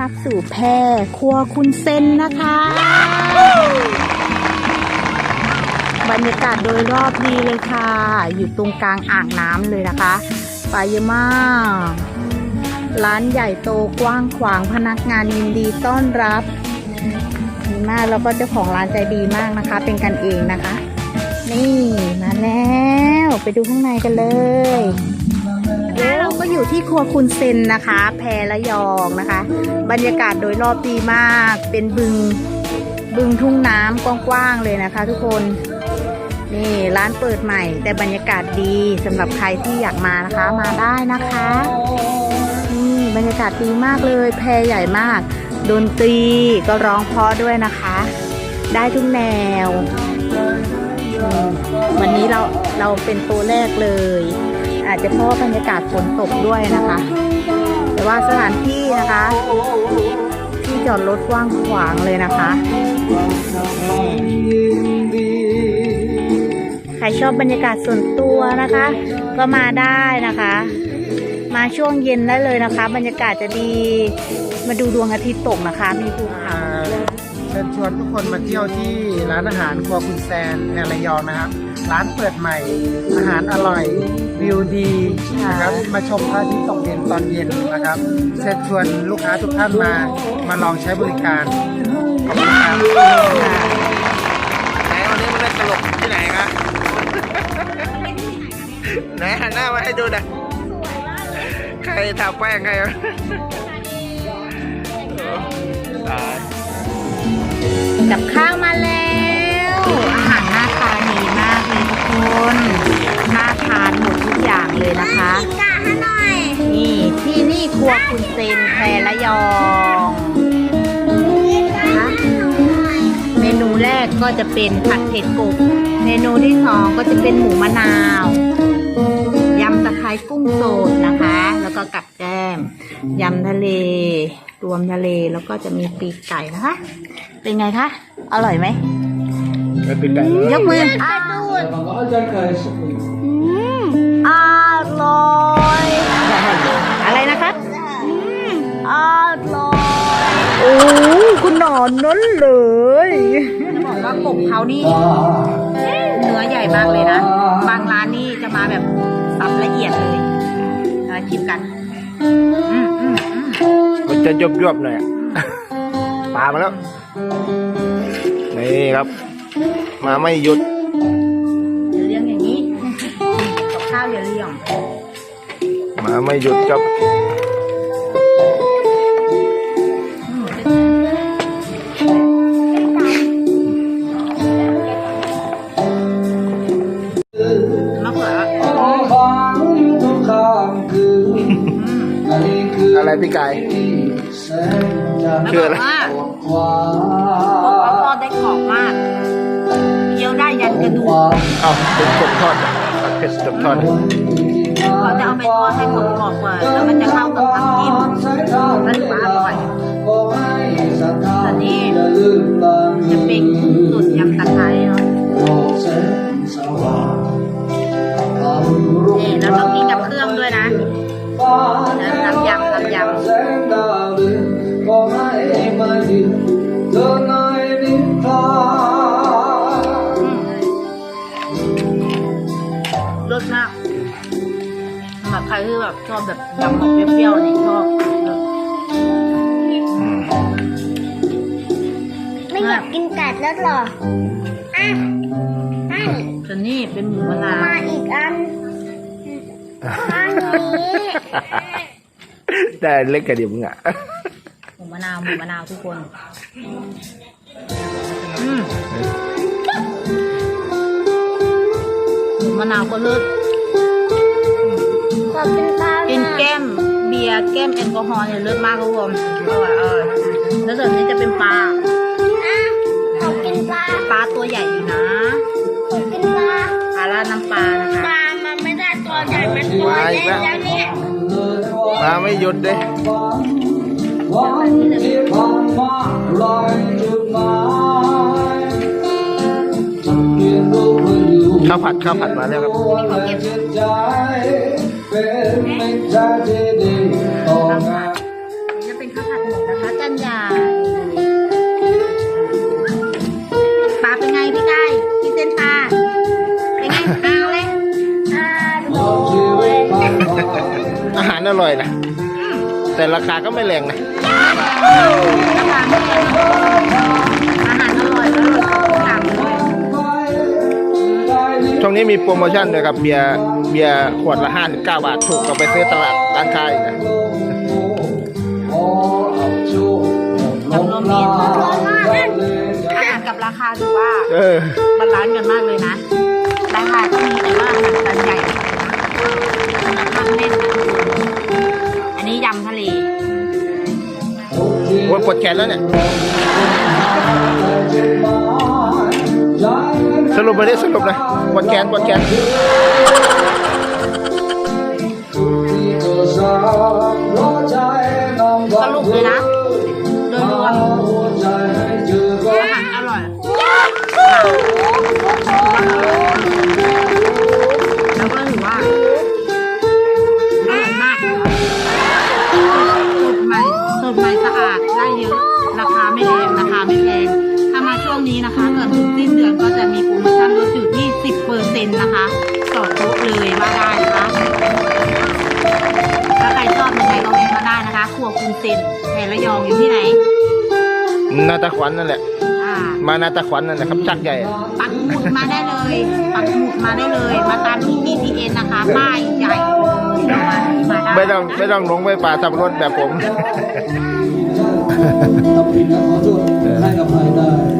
นรับสู่แพรครัวคุณเซนนะคะ บรรยากาศโดยรอบดีเลยค่ะ อยู่ตรงกลางอ่างน้ำเลยนะคะปลาเยอะมาก ร้านใหญ่โตกว้างขวางพนักงานยินดีต้อนรับดีมากแล้วก็เจ้าของร้านใจดีมากนะคะ เป็นกันเองนะคะ นี่มาแล้ว ไปดูข้างในกันเลย ที่ครัวคุณเซนนะคะ แพรละยองนะคะ บรรยากาศโดยรอบดีมาก เป็นบึงบึงทุ่งน้ำกว้างๆเลยนะคะ ทุกคนนี่ร้านเปิดใหม่ แต่บรรยากาศดีสำหรับใครที่อยากมานะคะ มาได้นะคะนี่บรรยากาศดีมากเลย แพรใหญ่มาก ดนตรีก็ร้องเพราะด้วยนะคะ ได้ทุกแนว วันนี้เราเราเป็นตัวแรกเลย อาจจะเพราะบรรยากาศฝนตกด้วยนะคะ แต่ว่าสถานที่นะคะ ที่จอดรถกว้างขวางเลยนะคะ ใครชอบบรรยากาศส่วนตัวนะคะ ก็มาได้นะคะ มาช่วงเย็นได้เลยนะคะ บรรยากาศจะดีมาดูดวงอาทิตย์ตกนะคะ มีภูเขา เชิญชวนทุกคนมาเที่ยวที่ร้านอาหารครัวคุณแซนในระยองนะครับ ร้านเปิดใหม่ อาหารอร่อยวิวดีนะครับมาชมพระอาทิตย์ตกเย็นตอนเย็นนะครับ เชิญชวนลูกค้าทุกท่านมามาลองใช้บริการขอบคุณครับไหนวันนี้มาเล่นตลกที่ไหนครับไหนหันหน้ามาให้ดูหน่อยใครทาแป้งใครวะตาย กับข้าวมาแล้ว อาหารหน้าตาดีมากเลยทุกคนน่าทานหมดทุกอย่างเลยนะคะกาให้หน่อยนี่ที่นี่ครัวคุณเซนแพรละยองนะคะเมนูแรกก็จะเป็นผัดเผ็ดกบ เมนูที่สองก็จะเป็นหมูมะนาว ยำตะไคร้กุ้งสดนะคะ แล้วก็กับแก้ม ยำทะเล รวมทะเลแล้วก็จะมีปีกไก่นะคะ เป็นไงคะ อร่อยไหมไม่เป็นไรยกมือกระดูดอืมอร่อยอะไรนะคะอืมอร่อยโอ้คุณนอนนั้นเลยจะบอกว่ากบเขานี่เนื้อใหญ่มากเลยนะ บางร้านนี่จะมาแบบสับละเอียดเลยมาชิมกันอืมอืมอืมมัน จะยบยบๆหน่อยอะปลามาแล้ว นี่ครับ มาไม่หยุดอย่าเลี้ยงอย่างนี้กับข้าวอย่าเลี้ยง มาไม่หยุดครับมะเขืออะไรพี่ไก่ คืออะไรว่าโอ้ทอดได้กรอบมากเคี้ยวได้ยันกระดูกเอ้าเป็นกบทอดอะผัดเผ็ดกบทอดเขาจะเอาไปทอดให้กรอบๆกว่าแล้วมันจะเข้ากับน้ำจิ้ม ครที่แบบชอบแบบยำออกเปรี้ยวๆนี่ชอบไม่อยากกินไก่แล้วเหรอ อะนั่นส่วนนี้เป็นหมูมะนาวมาอีกอัน อันนี้ได้เล็กกระดิ่งอะหมูมะนาวหมูมะนาวทุกคน อืมหมูมะนาวก็เลิศ ขอกินปลากินแก้มเบียร์แก้มแอลกอฮอล์เนี่ยเลิศมากทุกคนอร่อยอร่อยแล้วส่วนนี้จะเป็นปลาอะขอกินปลาปลาตัวใหญ่อยู่นะขอกินปลาปลาราดน้ำปลานะคะปลามันไม่ได้ตัวใหญ่มันตัวเล็กแล้วเนี่ยมาไม่หยุดเลยข้าวผัดข้าวผัดมาแล้วครับ เป็นไม่ใจดีต่องานจะเป็นข้าวผัดหมูนะคะจันยาปลาเป็นไงพี่ไก่พี่เซนปลาเป็นไงเอาเลยอาหารอร่อยนะ แต่ราคาก็ไม่แรงนะอาหารอร่อยแลยช่วงนี้มีโปรโมชั่นด้วยครับเบียร์ เบียร์ขวดละ59บาท ถูกกว่าไปซื้อตลาดร้านค้าอีกนะจำนวนเมตรอาหารกับราคาถือว่าเออบาลานซ์กันมากเลยนะราคาก็มีแต่ว่าอาหารจานใหญ่นะขนาดทำเล่นนะอันนี้ยำทะเลโอ้ยปวดแขนแล้วเนี่ยส รุปไปดิสรุปเลยปวดแขนปวดแขนสรุปเลยนะโดยรวม 10เปอร์เซ็นต์นะคะต่อโต๊ะเลยว่าได้นะคะถ้าใครชอบยังไงก็แวะมาได้นะคะครัวคุณเซนแพรระยองอยู่ที่ไหน นาตาขวัญนั่นแหละ อ่ามานาตาขวัญนั่นแหละครับชักใหญ่อะปักหมุดมาได้เลยปักหมุดมาได้เลย มาตามที่ BTN นะคะป้ายใหญ่เลยมามาได้ไม่ต้องไม่ต้องลงไปป่าสับปะรดแบบผมทำผิดแล้วขอโทษให้อภัยได้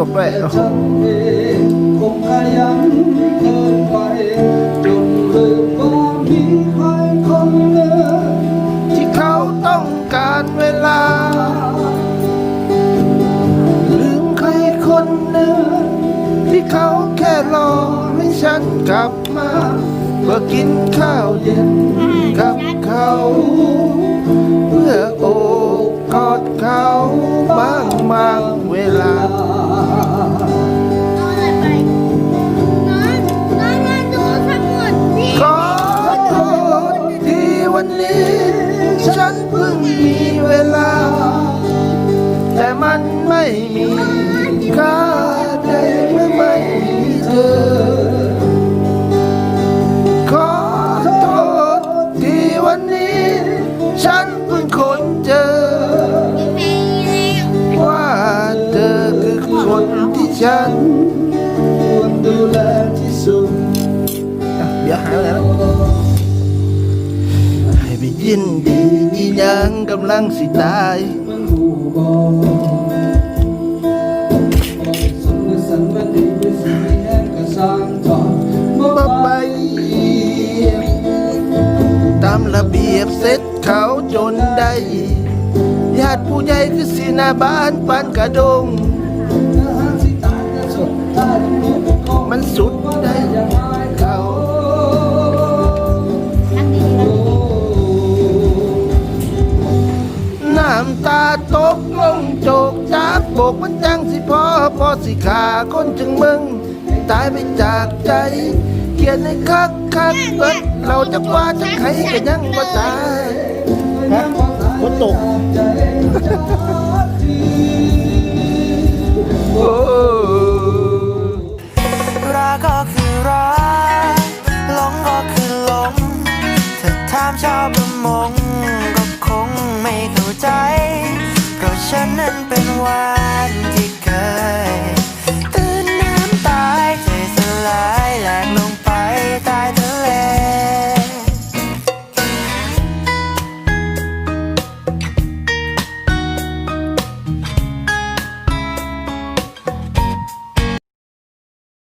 ตกด้วยโอ้โหฉันเองคงขยันเกินไปจนลืมว่ามีใครคนหนึ่งที่เขาต้องการเวลา ลืมใครคนหนึ่งที่เขาแค่รอให้ฉันกลับมาเพื่อกินข้าวเย็นกับเขาเพื่อโอบกอดเขาบ้างบาง เยินดีอีหยังกำลังสิตายมันหูบอสันสันมันดีไปสิแห่งกระสร้างทอดบ่ไปตามระเบียบเสร็จเขาจนได้ญาติผู้ใหญ่คือสิหนาบ้านปานกระดง มันสุด กโบกมันจังสิพอพอสิขาคนจึงมึงให้ตายไปจากใจเขียนในคักคักเบิดเราจะว่าจะใครก็ยังบ่ตายฮะฝนตกโอ้รักก็คือรักหลงก็คือหลงถ้าถามชาวประมง ฉันนั้นเป็นวันที่เคย